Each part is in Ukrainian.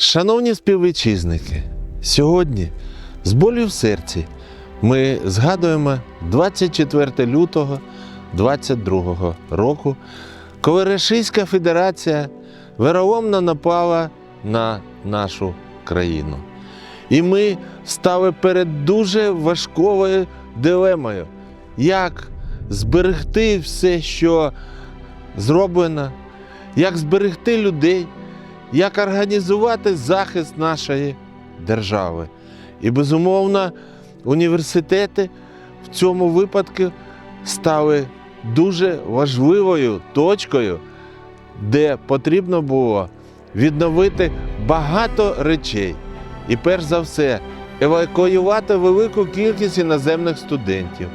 Шановні співвітчизники, сьогодні з болю в серці ми згадуємо 24 лютого 22 року, коли Російська Федерація вероломно напала на нашу країну. І ми стали перед дуже важкою дилемою, як зберегти все, що зроблено, як зберегти людей, як організувати захист нашої держави. І, безумовно, університети в цьому випадку стали дуже важливою точкою, де потрібно було відновити багато речей. І перш за все, евакуювати велику кількість іноземних студентів,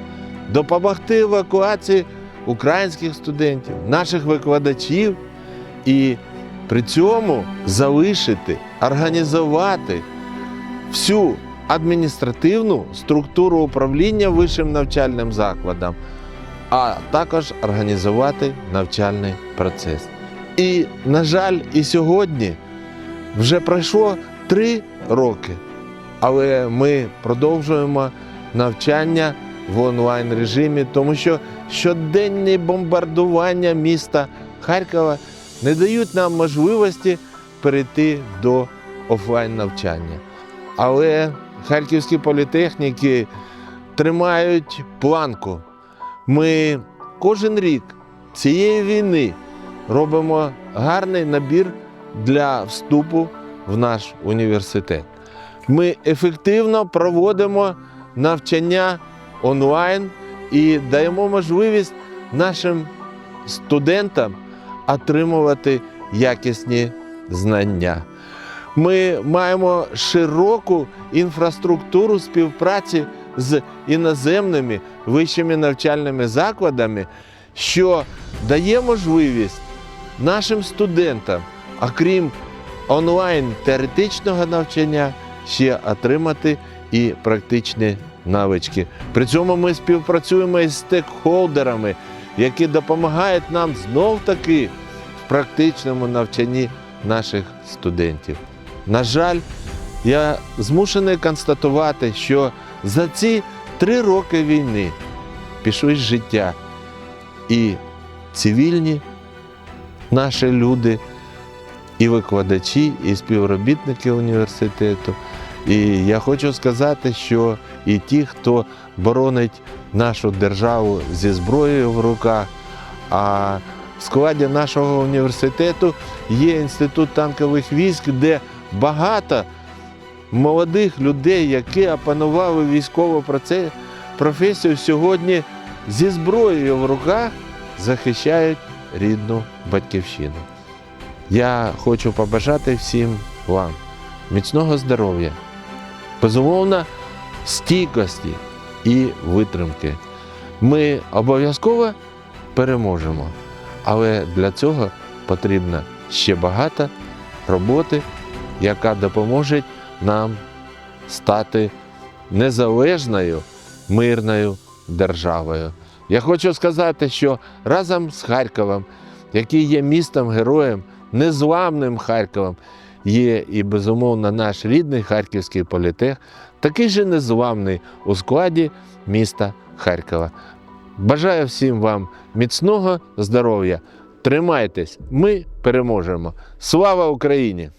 допомогти евакуації українських студентів, наших викладачів і при цьому залишити, організувати всю адміністративну структуру управління вищим навчальним закладом, а також організувати навчальний процес. І, на жаль, і сьогодні вже пройшло три роки, але ми продовжуємо навчання в онлайн режимі, тому що щоденні бомбардування міста Харкова не дають нам можливості перейти до офлайн навчання. Але харківські політехніки тримають планку. Ми кожен рік цієї війни робимо гарний набір для вступу в наш університет. Ми ефективно проводимо навчання онлайн і даємо можливість нашим студентам отримувати якісні знання. Ми маємо широку інфраструктуру співпраці з іноземними вищими навчальними закладами, що дає можливість нашим студентам, окрім онлайн теоретичного навчання, ще отримати і практичні навички. При цьому ми співпрацюємо із стейкхолдерами, які допомагають нам знов таки в практичному навчанні наших студентів. На жаль, я змушений констатувати, що за ці три роки війни пішли з життя і цивільні наші люди, і викладачі, і співробітники університету. І я хочу сказати, що і ті, хто боронить нашу державу зі зброєю в руках, а в складі нашого університету є інститут танкових військ, де багато молодих людей, які опанували військову професію, сьогодні зі зброєю в руках захищають рідну батьківщину. Я хочу побажати всім вам міцного здоров'я, безумовно, стійкості і витримки. Ми обов'язково переможемо, але для цього потрібно ще багато роботи, яка допоможе нам стати незалежною мирною державою. Я хочу сказати, що разом з Харковом, який є містом героєм, незламним Харковом, є і безумовно наш рідний харківський політех, такий же незламний у складі міста Харкова. Бажаю всім вам міцного здоров'я. Тримайтесь, ми переможемо. Слава Україні!